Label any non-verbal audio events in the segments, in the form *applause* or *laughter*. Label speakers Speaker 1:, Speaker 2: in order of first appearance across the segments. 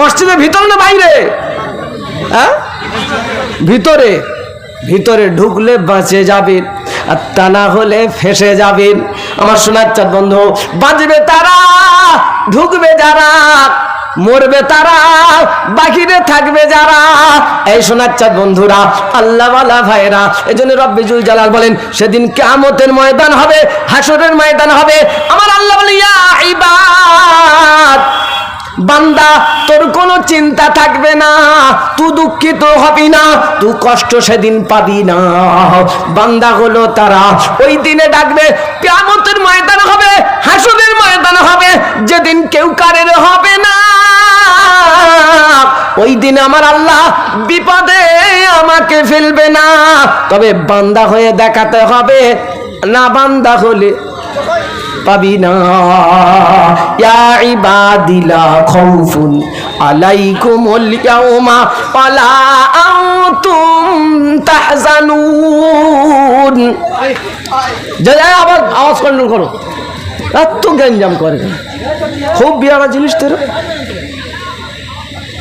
Speaker 1: মসজিদের ভিতরে না বাইরে? হ্যাঁ? ভিতরে। ভিতরে ঢুকলে বাঁচে যাবেন, আর তা না হলে ফেসে যাবেন। আমার সোনার চাঁদ বন্ধু, বাঁচবে তারা, ঢুকবে যারা, মরবে তারা বাকিরে থাকবে যারা। এই চাঁদ বন্ধুরা, আল্লাহওয়ালা ভাইরা এই জন্য রব্বিজুল জালাল বলেন, সেদিন কেমতের ময়দান হবে হাসরের ময়দান হবে। আমার আল্লাহ বলে ইবাদ বান্দা, তোর কোনো চিন্তা থাকবে না তুই দুঃখিত হবি না তুই কষ্ট সেদিন পাবি না। বান্দা হলো তারা, ওই দিনে ডাকবে কেমতের ময়দান হবে হাসনের ময়দান হবে, যেদিন কেউ কারের হবে না। ওই দিন আমার আল্লাহ বিপদে আমাকে ফেলবে না। তবে বান্দা হয়ে দেখাতে হবে, না বান্দা হলে যা আওয়াজ কন্ট্রোল করো। এত গ্যাঞ্জাম করে। খুব বিয়ারা জিনিস তোর।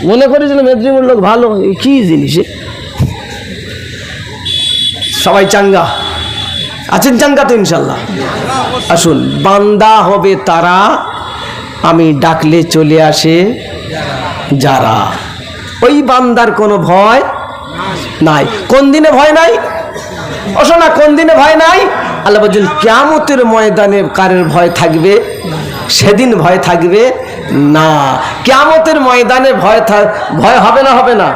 Speaker 1: মনে করেছিল মেদিনীপুর লোক ভালো, কি জিনিস? সবাই চাঙ্গা। আছেন চাঙ্গা তো ইনশাল্লাহ আসুন, বান্দা হবে তারা, আমি ডাকলে চলে আসে যারা। ওই বান্দার কোনো ভয় নাই। কোন দিনে ভয় নাই? অশোনা কোন দিনে ভয় নাই? আল্লাহ বলছেন কেমতের ময়দানে কারের ভয় থাকবে? সেদিন ভয় থাকবে? না। কেমতের ময়দানে ভয় থাক ভয় হবে না হবে না?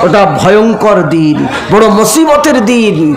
Speaker 1: ওটা ভয়ঙ্কর দিন, বড় মুসিবতের দিন।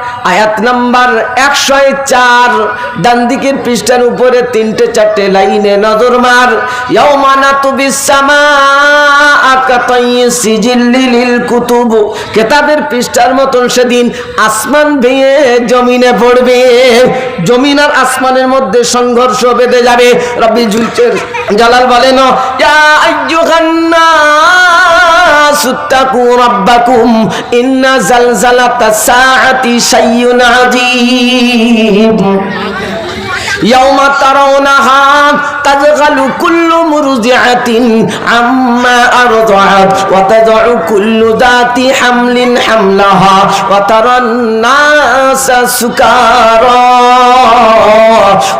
Speaker 1: আয়াত নাম্বার একশো চার। ডান দিকের পৃষ্ঠার উপরে তিনটে চারটে লাইনে নজর মার। ইয়ৌমানা তুবি কুতুব। কেতাবের পৃষ্ঠার মতন সেদিন আসমান ভেঙে জমিনে পড়বে। জমিন আর আসমানের মধ্যে সংঘর্ষ বেঁধে যাবে। রবি জুলচের জালাল বলেন, ইয়া আইয়ুহান নাস اتقوا ربكم إن زلزلة الساعة شيء عظيم ইয়াউমা তারাউনাহা তাজগালু কুল্লু মুরজিআতিন আম্মা আরদাআত ওয়া তাদউ কুল্লু দাতি হামলিন হামলাহা ওয়া তারান নাসা সুকারা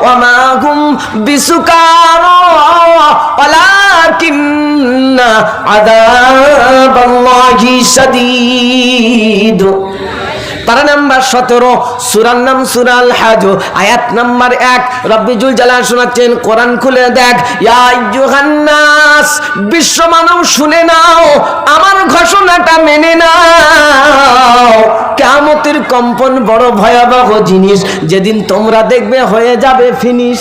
Speaker 1: ওয়া মা হুম বিসুকারা ওয়ালাকিন্না আযাবাল্লাহি শাদীদ। পারা নাম্বার সতেরো, সুরার নাম সুরাল হাজো আয়াত নাম্বার এক রব্বিজুল জালাল শোনাচ্ছেন, কোরআন খুলে দেখ, ইয়া ইয়ুহান্নাস বিশ্ব মানব শুনে নাও, আমার ঘোষণাটা মেনে নাও। কেমতের কম্পন বড় ভয়াবহ জিনিস, যেদিন তোমরা দেখবে হয়ে যাবে ফিনিশ।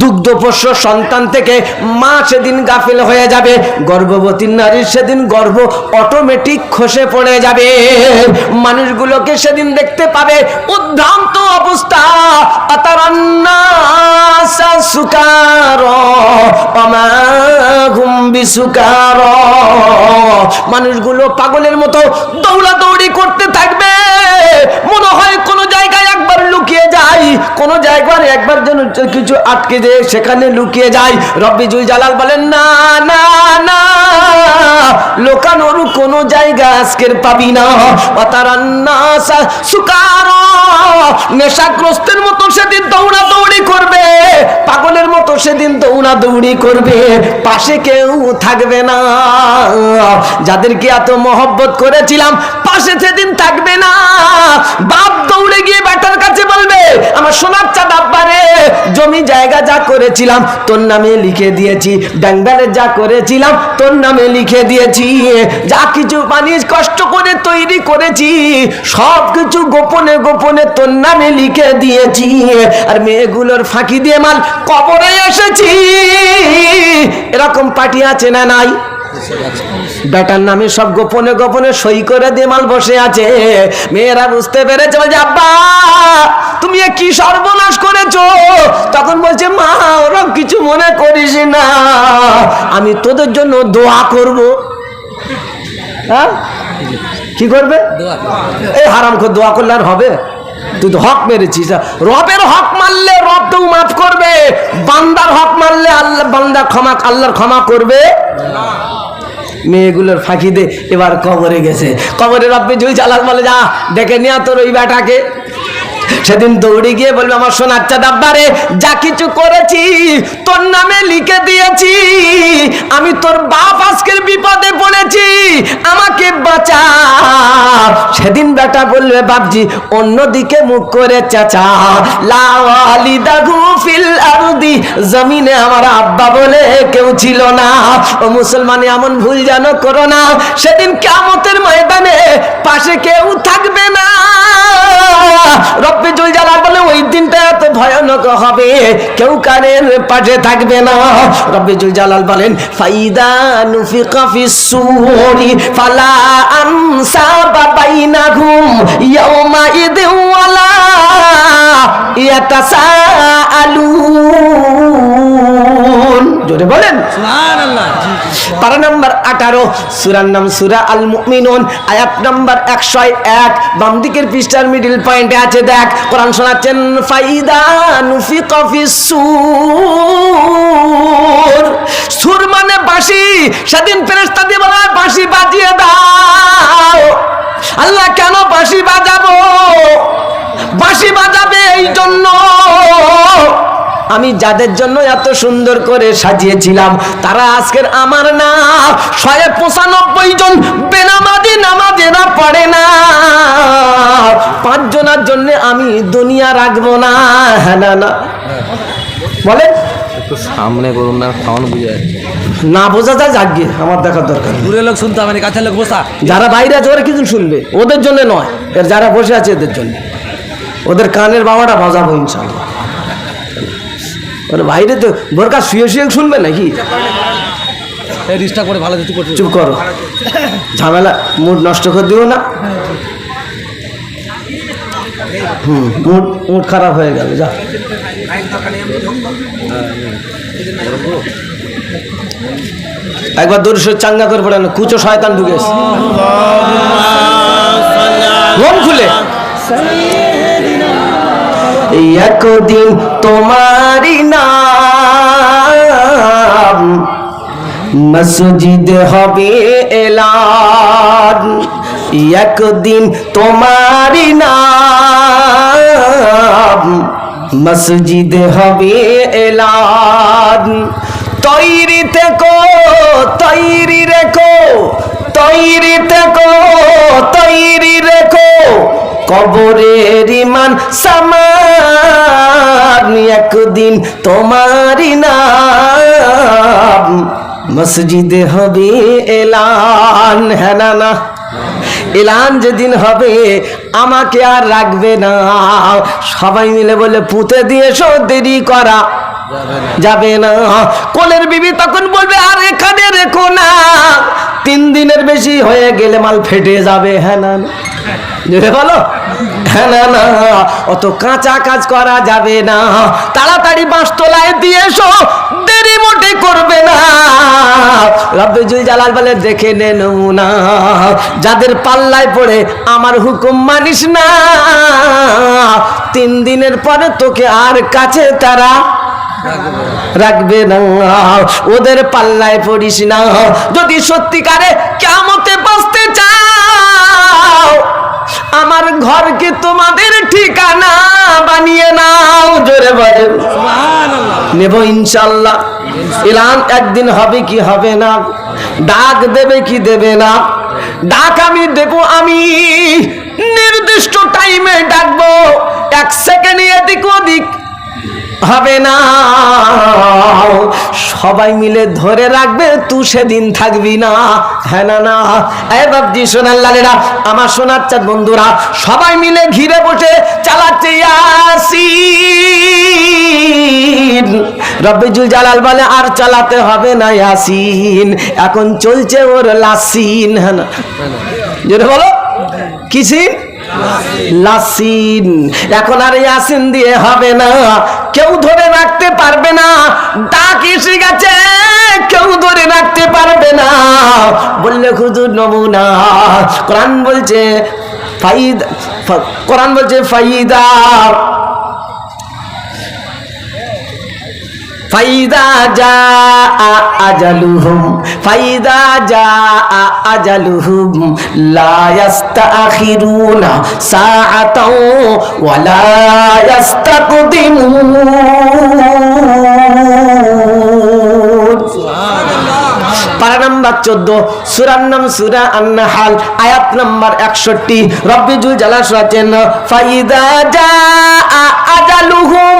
Speaker 1: দুগ্ধপোষ্য সন্তান থেকে মা সেদিন গাফিল হয়ে যাবে, গর্ভবতী নারীর সেদিন গর্ভ অটোমেটিক খসে পড়ে যাবে। মানুষগুলোকে সেদিন দেখতে পাবে উদ্ভ্রান্ত অবস্থা। মানুষগুলো পাগলের মতো দৌড়াদৌড়ি করতে থাকবে। মনে হয় কোনো জায়গায় একবার লুকিয়ে যাই, কোন জায়গায় একবার যেন কিছু আটকে যে সেখানে লুকিয়ে যায় রব্বিজুল জালাল বলেন, না না না, লোকানোর কোনো জায়গা আজকের পাবি না। অতারান্না সুকার। নেশাগ্রস্তের মতো সেদিন সেদিন দৌড়া দৌড়ি করবে, পাশে কেউ থাকবে না। যাদেরকে এত মহব্বত করেছিলাম, পাশে সেদিন থাকবে না। বাপ দৌড়ে গিয়ে বেটার কাছে বলবে, আমার সোনার চাঁদ আব্বারে জমি জায়গা যা করেছিলাম, তোর নামে লিখে দিয়েছি। ব্যাঙ্গালে যা করেছিলাম, তোর নামে লিখে দিয়েছি। যা কিছু পানি কষ্ট করে তৈরি করেছি, সব কিছু গোপনে গোপনে তোর নামে লিখে দিয়েছি। আর মেয়েগুলোর ফাঁকি দিয়ে মাল কবরে এসেছি। এরকম পার্টি আছে না নাই? বেটার নামে সব গোপনে গোপনে সই করে দিয়ে মাল বসে আছে। মেয়েরা বুঝতে পেরেছে বলছে আব্বা তুমি কি সর্বনাশ করেছ? তখন বলছে মা ওরম কিছু মনে করিস না। আমি তোদের জন্য দোয়া করব। হ্যাঁ? কি করবে? এই হারাম করে দোয়া করলে আর হবে? তুই তো হক মেরেছিস রবের হক মারলে রব তো মাফ করবে, বান্দার হক মারলে আল্লাহ, বান্দা ক্ষমা, আল্লাহর ক্ষমা করবে। মেয়েগুলোর ফাঁকি দে এবার কবরে গেছে। কবরে রব্বে জুই চালাক বলে, যা, ডেকে নিয়ে তোর ওই বেটাকে। সেদিন দৌড়ে গিয়ে বলবে, আমার সোনাচ্চা ডাব্বারে যা কিছু করেছি, তোর নামে লিখে দিয়েছি। আমি তোর বাপ আজকের বিপদে পড়েছি, আমাকে বাঁচা। বেটা বলবে বাপজি, অন্যদিকে মুখ করে চাচা। লাওয়ালি দাগু ফিল আরদি। জমিনে আমার আব্বা বলে কেউ ছিল না। ও মুসলমান এমন ভুল যেন করো না। সেদিন কেমতের ময়দানে পাশে কেউ থাকবে না। রব্বে জুল জালাল বলে, ওই দিনটা এত ভয়ানক হবে। কেউ কানের পাশে থাকবে না। রব্বে জুল জালাল বলেন, ফাইদা নুফিকা ফিস সুরি ফালা আনসাবা বাইনাহুম জোরে বলেন। পারা নাম্বার আঠারো, সুরার নাম সুরা আল মুমিনুন আয়াত নাম্বার একশো এক। বাম দিকের পৃষ্ঠার মিডিল পয়েন্টে আছে, দেখ, কোরআন শোনাচ্ছেন, ফাইদা নুফি কফি সুর সুর মানে বাঁশি, সেদিন ফেরেস্তা দিয়ে বলা, বাঁশি বাজিয়ে দাও। আল্লাহ কেন বাঁশি বাজাবো? বাঁশি বাজাবে এই জন্য। আমি যাদের জন্য এত সুন্দর করে সাজিয়েছিলাম তারা আজকের আমার না। শয়ে পঁচানব্বই জন বেনামাজি নামাজেরা পড়ে না। পাঁচ জনের জন্য আমি দুনিয়া রাখব না। হ্যাঁ না না। বলে
Speaker 2: সামনে করুন না খাওয়ানো বুঝে
Speaker 1: না বোঝা যায় যাকে আমার দেখার দরকার।
Speaker 2: দূরে লোক শুনতে হবে কাছের লোক বসা।
Speaker 1: যারা বাইরে আছে ওরা কিছু শুনবে। ওদের জন্য নয় এর যারা বসে আছে এদের জন্য। ওদের কানের বাবাটা বাজাবো ইনশাল্লাহ ওরা বাইরে তো বোরকা শুয়ে শুয়ে শুনবে নাকি?
Speaker 2: করে ভালো
Speaker 1: চুপ করো। ঝামেলা মুড নষ্ট করে দিও না। হুম মুড মুড খারাপ হয়ে গেল যা। একবার দূরশো চাঙ্গা করে পড়ে না কুচো শয়তান ঢুকেছে। মন খুলে। একদিন তোমারই নাম মসজিদ হবে এলান। একদিন তোমারই নাম মসজিদ হবে এলান। তৈরি থেকো, তৈরি রেখো, তৈরি থেকো, তৈরি রেখো। কবরের ইমান সামান একদিন তোমারই নাম। মসজিদে হবে এলান হ্যাঁ না এলান যেদিন হবে, আমাকে আর রাখবে না। সবাই মিলে বলে, পুঁতে দিয়েছ দেরি করা যাবে না। কোলের বিবি তখন বলবে, আর এখানে রেখো না। তিন দিনের বেশি হয়ে গেলে মাল ফেটে যাবে হ্যাঁ না? অত কাঁচা কাজ করা যাবে না। তাড়াতাড়ি বাঁশ তোলায় দিয়ে এসো, দেরি মোটে করবে না। জুই জালাল বলে, দেখে নে নমুনা, যাদের পাল্লায় পড়ে আমার হুকুম মানিস না। তিন দিনের পরে তোকে আর কাছে তারা রাখবে না। ওদের পাল্লায় পড়িস না। যদি সত্যিকারে কেমতে বাঁচতে আমার ঘরকে তোমাদের ঠিকানা বানিয়ে নাও জোরে বলে নেব ইনশাল্লাহ। এলান একদিন হবে কি হবে না? ডাক দেবে কি দেবে না? ডাক আমি দেব আমি নির্দিষ্ট টাইমে ডাকবো। এক সেকেন্ড এদিক ওদিক হবে না। সবাই মিলে ধরে রাখবে তুই সেদিন থাকবি না। হ্যাঁ না না। এ বাবজি সোনার লালেরা, আমার সোনার চাঁদ, বন্ধুরা, সবাই মিলে ঘিরে বসে চালাচ্ছে ইয়াসিন। রব্বিজুল জালাল বলে, আর চালাতে হবে না ইয়াসিন। এখন চলছে ওর লাসিন। হ্যাঁ না। যেটা বলো। কি সিন? লাসিন। এখন আর ইয়াসিন দিয়ে হবে না। কেউ ধরে রাখতে পারবে না। ডাক এসে গেছে কেউ ধরে রাখতে পারবে না। বললে হুজুর নমুনা। কোরআন বলছে ফাইদা কোরআন বলছে ফাইদা। ফাইদা যা আজালুহুম, ফাইদা যা আজালুহুম, লা ইস্তাখিরুনা সাআতাও ওয়া লা ইস্তাকদিমুন পারা চোদ্দ, সুরার নাম সুরা আন্নাহাল, আয়াত নাম্বার একষট্টি। রব্বিজুল জালা শোনাচ্ছেন, ফাইদা যা আজালুহুম।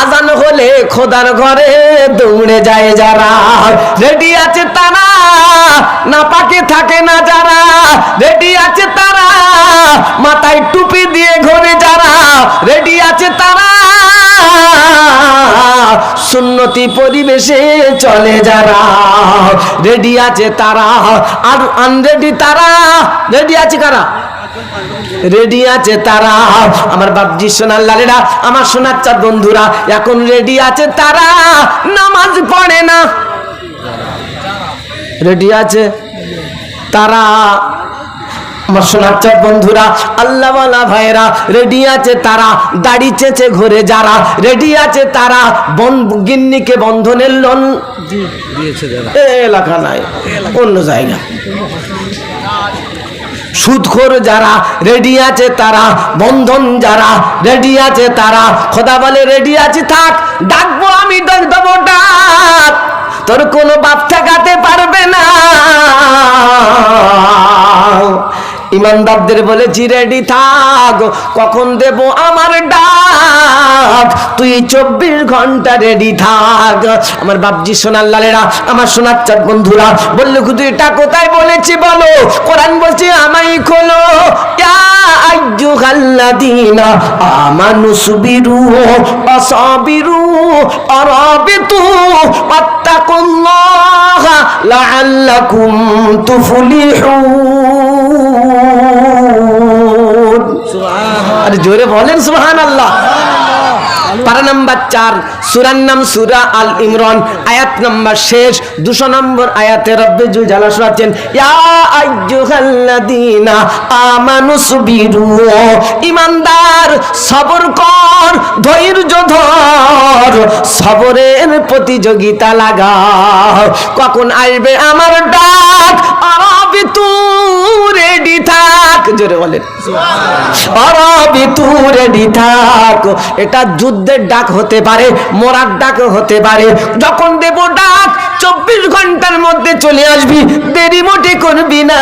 Speaker 1: আজান হলে খোদার ঘরে দৌড়ে যায় যারা। রেডি আছে তারা না পাকে থাকে না যারা। রেডি আছে তারা, মাথায় টুপি দিয়ে ঘরে যারা। রেডি আছে তারা, সুন্নতি পরিবেশে চলে যারা। রেডি আছে তারা, আর আনরেডি তারা। রেডি আছে কারা? রেডি আছে তারা। আমার বাপজি সোনার লালেরা আমার সোনার চাঁদ বন্ধুরা এখন রেডি আছে তারা। নামাজ পড়ে না। রেডি আছে তারা। আমার সোনার চাঁদ বন্ধুরা আল্লাহওয়ালা ভাইরা রেডি আছে তারা। দাড়ি চেঁচে ঘুরে যারা রেডি আছে তারা। বন গিন্নিকে বন্ধনের লোন এলাকা নাই অন্য জায়গা। সুদখোর যারা রেডি আছে তারা, বন্ধন যারা রেডি আছে তারা, খোদা বলে রেডি আছে, থাক, ডাকবো আমি ডাক দেবো ডাক তোর কোনো বাপ ঠেকাতে পারবে না। ইমানদারদের বলেছি রেডি থাক, কখন দেব আমার ডাক? তুই চব্বিশ ঘণ্টা রেডি থাক। আমার বাপজি সোনার লালেরা আমার সোনার চাঁদ বন্ধুরা বলল তুই এটা কোথায় বলেছি বলো? কোরআন বলছে আমাই খোলো। আমানু সুবিরু আসাবিরু আরাবিতু ওয়াত্তাকুল্লাহা লাআল্লাকুম তুফলিহুন। আরে জোরে বলেন সুবহানাল্লাহ। সুবিরু কর, ধৈর্য ধর, সবরের প্রতিযোগিতা লাগাও। কখন আসবে আমার ডাক? আরবি তু রেডি থাক। জোরে বলেন। এটা যুদ্ধের ডাক হতে পারে, মোরার ডাক হতে পারে। যখন দেব ডাক, চব্বিশ ঘণ্টার মধ্যে চলে আসবি, দেরি মোটে করবি না।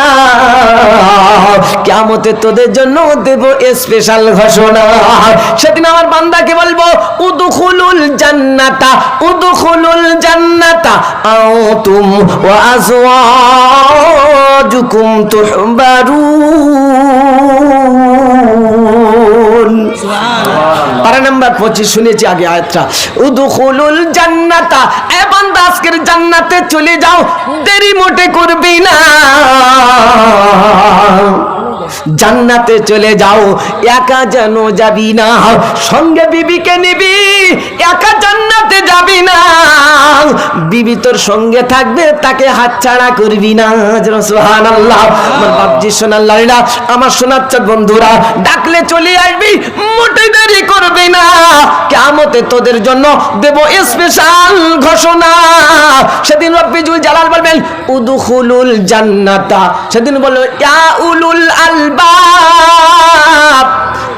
Speaker 1: কেমতে তোদের জন্য দেব স্পেশাল ঘোষণা। সেদিন আমার বান্দাকে বলব, উদুখুলুল জান্নাতা, উদুখুলুল জান্নাতা আও তুম ওয়া আজওয়াজুকুম তুহবারুন পারা নাম্বার পঁচিশ শুনেছি আগে আয়াতটা। উদুখুলুল জান্নাতা বান্দা আজকের জান্নাতে চলে যাও, দেরি মোটে করবি না। জান্নাতে চলে যাও, একা যেন যাবি না। সঙ্গে বিবিকে নিবি, একা জান্নাত যাবি না। বিবি তোর সঙ্গে থাকবে, তাকে হাতছাড়া করবি না। সুহান আল্লাহ আমার বাপজি সোনার আমার বন্ধুরা, ডাকলে চলে আসবি, মোটে দেরি করবি না। কেমতে তোদের জন্য দেব স্পেশাল ঘোষণা। সেদিন রব্বিজুল জালাল বলবেন, উদুখুলুল জান্নাতা। সেদিন বলল, ইয়া উলুল আলবাব,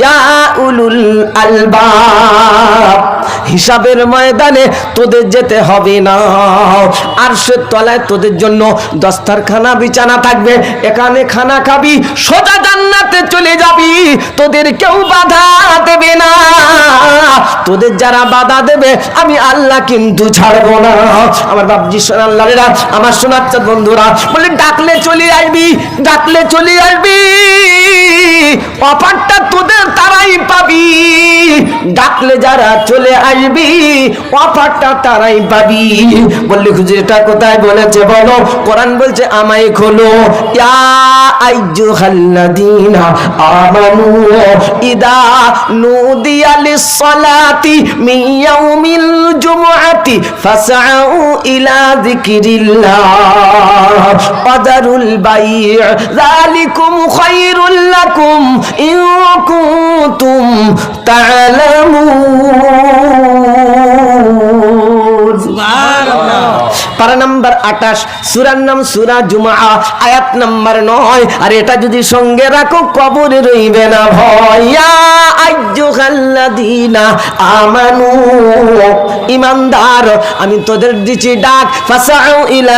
Speaker 1: ইয়া উলুল আলবাব। হিসাবের ময়দানে তোদের যেতে হবে না। আর সে তলায় তোদের জন্য দস্তারখানা, বিছানা থাকবে। এখানে খানা খাবি, সোজা জান্নাতে চলে যাবি। তোদের কেউ বাধা দেবে না। তোদের যারা বাধা দেবে, আমি আল্লাহ কিন্তু ছাড়বো না। আমার চাঁদ বন্ধুরা বলে ডাকলে চলে আসবি, ডাকলে চলে আসবি। অফারটা তোদের তারাই পাবি। ডাকলে যারা চলে আসবি, অফারটা তারাই পাবি। বললি খুঁজে এটা কোথায় বলেছে বলো? কোরআন বলছে, আমায় খোলো। আইয়ুহাল্লাযীনা আমানু ইদা নুদিয়া লিস-সালাতি মিন ইয়াউমিল জুমআতি ফাসআউ ইলা যিকরিল্লাহ ওয়াদারুল বাই' যালিকুম খায়রুল লাকুম ইন কুনতুম তা'লামুন পারা নাম্বার আঠাশ, সুরার নাম সুরা জুমা আয়াত নাম্বার নয়। আর এটা যদি সঙ্গে রাখো, কবরে রইবে না ভয়া। আইয়ুহাল্লাযীনা আমানু, ইমানদার, আমি তোদের দিচ্ছি ডাক, ফাসাউ ইলা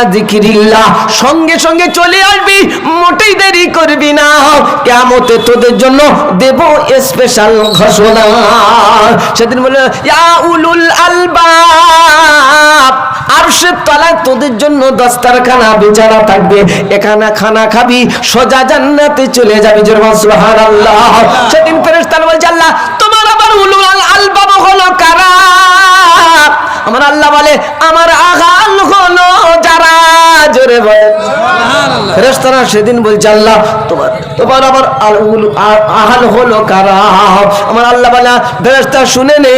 Speaker 1: সঙ্গে সঙ্গে চলে আসবি, মোটেই দেরি করবি না। কিয়ামতে তোদের জন্য দেব স্পেশাল ঘোষণা। সেদিন বলে, ইয়া উলুল আলবাব, আরশের তলায় তোদের জন্য দস্তারখানা, বিছানা থাকবে। এখানে খানা খাবি, সোজা জান্নাতে চলে যাবি। জোরমান সুবহানাল্লাহ। সেদিন ফেরেশতা আল্লাহ, তোমার আবার উলুল আলবাব হলো কারা? আমার আল্লাহ বলে, আমার আগাল হলো জোরে বলে। ফেরেশতারা সেদিন বলছে আল্লাহ তোমার তোমার আবার আল উল- আ- আহাল হলো কারা? আমার আল্লাহ বলা ফেরেশতা শুনে নে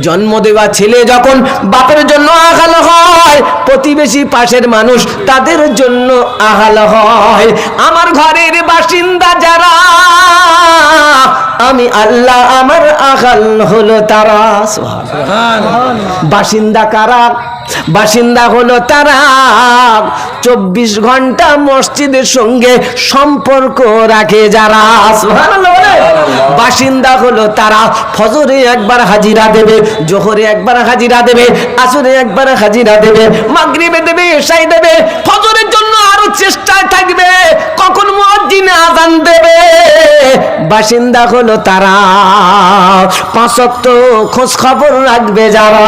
Speaker 1: জন্ম দেওয়া ছেলে যখন বাপের জন্য আহাল হয় প্রতিবেশী পাশের মানুষ তাদের জন্য আহাল হয়। আমার ঘরের বাসিন্দা যারা আমি আল্লাহ আমার আহাল হলো তারা। বাসিন্দা কারা? বাসিন্দা হলো তারা। চব্বিশ ঘণ্টা মসজিদের সঙ্গে সম্পর্ক রাখে যারা। বাসিন্দা হলো তারা। ফজরে একবার হাজিরা দেবে জোহরে একবার হাজিরা দেবে আসরে একবার হাজিরা দেবে মাগরিবে দেবে এসাই দেবে ফজরের জন্য আরও চেষ্টায় থাকবে। কখন মুয়াজ্জিন আজান দেবে? বাসিন্দা হলো তারা। পাঁচ ওয়াক্ত খোঁজ খবর রাখবে যারা।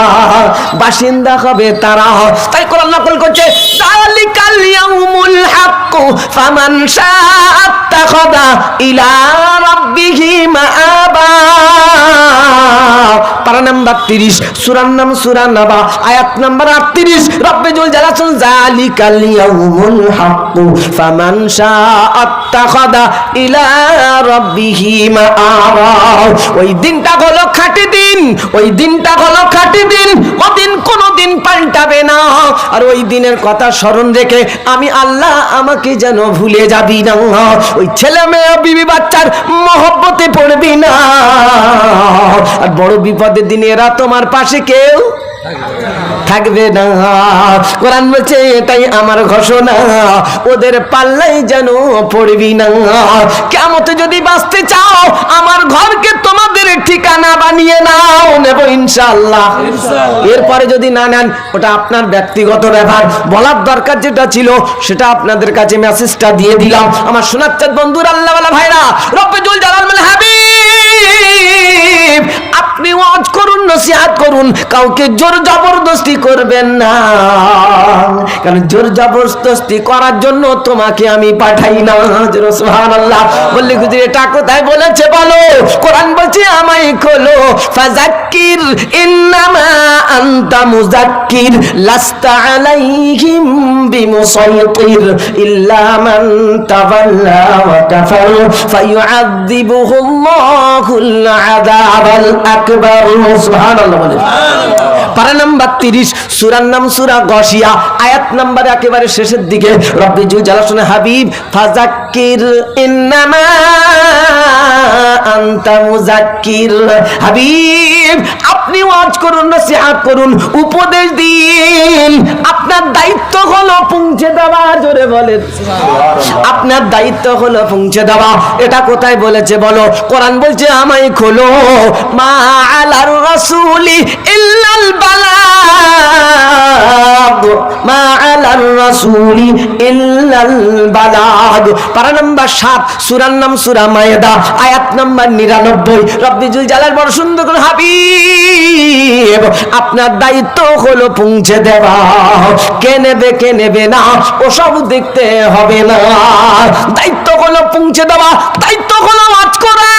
Speaker 1: বাসিন্দা হবে তারা। তাই কোরআন নকল করছে যালিকাল ইয়াউমুল হাক্ক ফামান শাআ আত্তাখাযা ইলা রাব্বিহি মাআবা। পারা নাম্বার 30 সূরার নাম সূরা নাবা, আয়াত নাম্বার 38 রব্বে জুল জালালুল যালিকাল ইয়াউমুল হাক্ক ফামান শাআ ওই দিনটা হলো দিন, ওই দিনটা হলো দিন ওদিন কোনোদিন পাল্টাবে না। আর ওই দিনের কথা স্মরণ রেখে আমি আল্লাহ আমাকে যেন ভুলে যাবি না। ওই ছেলে মেয়ে, বিবি বাচ্চার মহব্বতে পড়বি না। আর বড় বিপদের দিনে এরা তোমার পাশে কেউ থাকবে না। কোরআন বলছে এটাই আমার ঘোষণা। ওদের পাল্লাই যেন পড়বি না। কেমতে যদি বাঁচতে চাও আমার ঘরকে তোমাদের ঠিকানা বানিয়ে নাও নেব ইনশাআল্লাহ। এরপরে যদি না নেন ওটা আপনার ব্যক্তিগত ব্যাপার। বলার দরকার যেটা ছিল সেটা আপনাদের কাছে মেসেজটা দিয়ে দিলাম। আমার সোনাচ্চাদ বন্ধুর আল্লাহ ভাইরা রব্বেজুল জালাল মানে হাবিব। আপনি ওয়াজ করুন, নসিহাত করুন, কাউকে জোর জবরদস্তি করবেন না। কারণ জোর জবরদস্তি করার জন্য তোমাকে আমি পাঠাই না সুবহানাল্লাহ। বললি গুজি এটা কোথায় বলেছে বলো? কোরআন বলছে, আমায় খোলো। ফাজাক্কির ইন্নামা আনতা মুজাক্কির লাস্তা আলাইহিম বিমুসাইতির, ইল্লা মান তাওয়াল্লা ওয়া কাফার। ফায়ুআযিবুহুল্লাহুল আযাবাল আকবার সুবহানাল্লাহ বলে। পারা নাম্বার তিরিশ সুরার নাম সুরা গসিয়া আয়াত নাম্বার একেবারে শেষের দিকে। রব্বি জুল জালাসনে হাবিব ফাজাক্কির ইন্নামা আনতা মুজাক্কির। হাবিব আপনি ওয়াজ করুন নসিহত করুন উপদেশ দিন। আপনার দায়িত্ব হলো পৌঁছে দেওয়া জোরে বলেন। আপনার দায়িত্ব হলো পৌঁছে দেওয়া। এটা কোথায় বলেছে বলো? কোরআন বলছে আমায় খোলো। মা আলার রাসূলি ইল্লাল বালাগ মা আলার রাসূলি ইল্লাল বালাগ পারা নাম্বার 7 সূরার নাম সূরা মায়েদা, আয়াত নাম্বার 99 রব্বি জুল বড় সুন্দর করে হাবিব, আপনার দায়িত্ব হলো পৌঁছে দেওয়া। কে নেবে কে নেবে না, ওসব দেখতে হবে না। দায়িত্ব হলো পৌঁছে দেওয়া, দায়িত্ব হলো করা।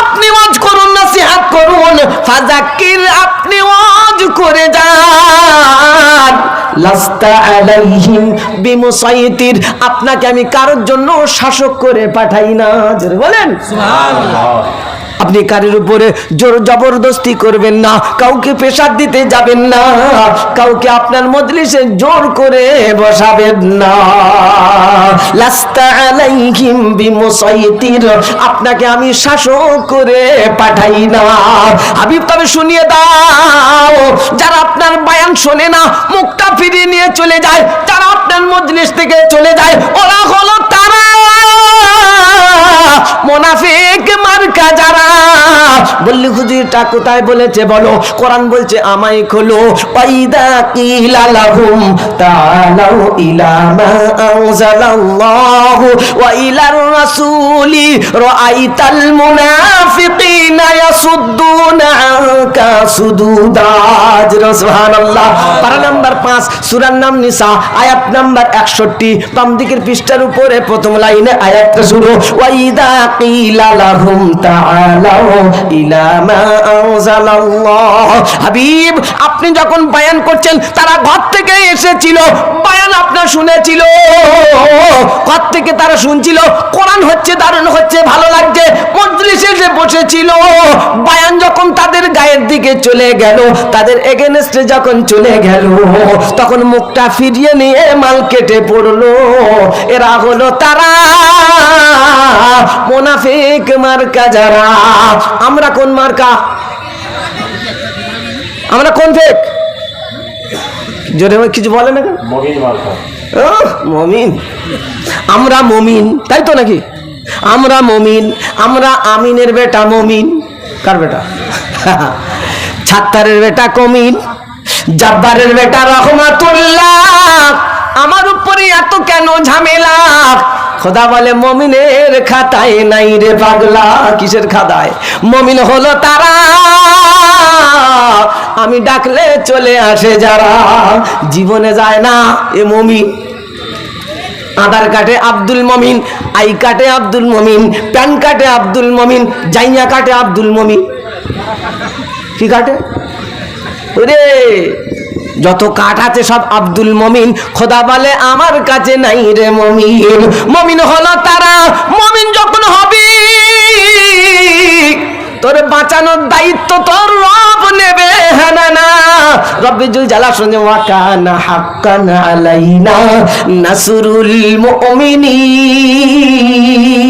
Speaker 1: আপনি ওয়াজ করুন না সিহাত করুন। ফাজাকির আপনি ওয়াজ করে যান। লাস্তা আলাইহিম বিমুসাইতির, আপনাকে আমি কারোর জন্য শাসক করে পাঠাই না। বলেন। আপনি কারের উপরে জোর জবরদস্তি করবেন না, কাউকে পেশার দিতে যাবেন না, কাউকে আপনার মজলিসে জোর করে বসাবেন না। লাস্তা আলাইহিম বিমুসাইতির, আপনাকে আমি শাসক করে পাঠাই না। হাবিব, তবে শুনিয়ে দাও, যারা আপনার বায়ান শোনে না, মুখটা ফিরিয়ে নিয়ে চলে যায়, যারা আপনার মজলিস থেকে চলে যায়, ওরা হলো তারা মোনাফিক মার্কা যারা? বললি হুজুরটা কোথায় বলেছে বলো? কোরআন বলছে, আমায় খোলো। ওয়াইদা কিলা লাহুম তাআলাউ ইলা মা আনজালাল্লাহু ওয়া ইলার রাসূলি রাআইতাল মুনাফিকিনা ইয়াসুদ্দুনা আনকা সুদুদা সুবহানাল্লাহ। পারা নাম্বার 5 সূরার নাম নিসা, আয়াত নাম্বার 61 বাম দিকের পৃষ্ঠার উপরে প্রথম লাইনে আয়াতটা শুরু ওয়াইদা কিলা লাহুম ইলা মা আনজালাল্লাহ। হাবিব, আপনি যখন বায়ান করছেন, তারা ঘর থেকে এসেছিল, বায়ান আপনার শুনেছিল। ঘর থেকে তারা শুনছিল, কোরআন হচ্ছে দারুণ হচ্ছে, ভালো লাগছে, মজলিসে এসে বসেছিল, বয়ান দিকে চলে গেল তাদের এগেনস্টে যখন চলে গেল তখন মুখটা ফিরিয়ে নিয়ে মাল কেটে পড়ল। এরা হলো তারা মোনাফিক মার্কা যারা। আমরা কোন মার্কা? আমরা কোন ফেক জোরে কিছু বলে না মমিন। আমরা মমিন তাই তো নাকি? আমরা মমিন আমরা আমিনের বেটা মমিন। কার বেটা? *laughs* ছাত্তারের বেটা কমিন, জাব্বারের বেটা রহমাতুল্লাহ। আমার উপরে এত কেন ঝামেলা? খোদা বলে, মমিনের খাতায় নাই রে পাগলা, কিসের খাতায়? মমিন হলো তারা। আমি ডাকলে চলে আসে যারা, জীবনে যায় না এ মমিন। আধার কার্ডে আব্দুল মমিন, আই কার্ডে আব্দুল মমিন, প্যান কার্ডে আব্দুল মমিন, জাইয়া কার্ডে আব্দুল মমিন। কি কাটে? ওরে, যত কাঠ আছে সব আব্দুল মমিন। খোদা বলে, আমার কাছে নাই রে মমিন। মমিন হলো তারা, মমিন যখন হবে, তোর বাঁচানোর দায়িত্ব তোর রব নেবে হ্যাঁ না না। রব্বি জুল শুনে ওয়াকানা হাক্কান আলাইনা নাসরুল মুমিনিন।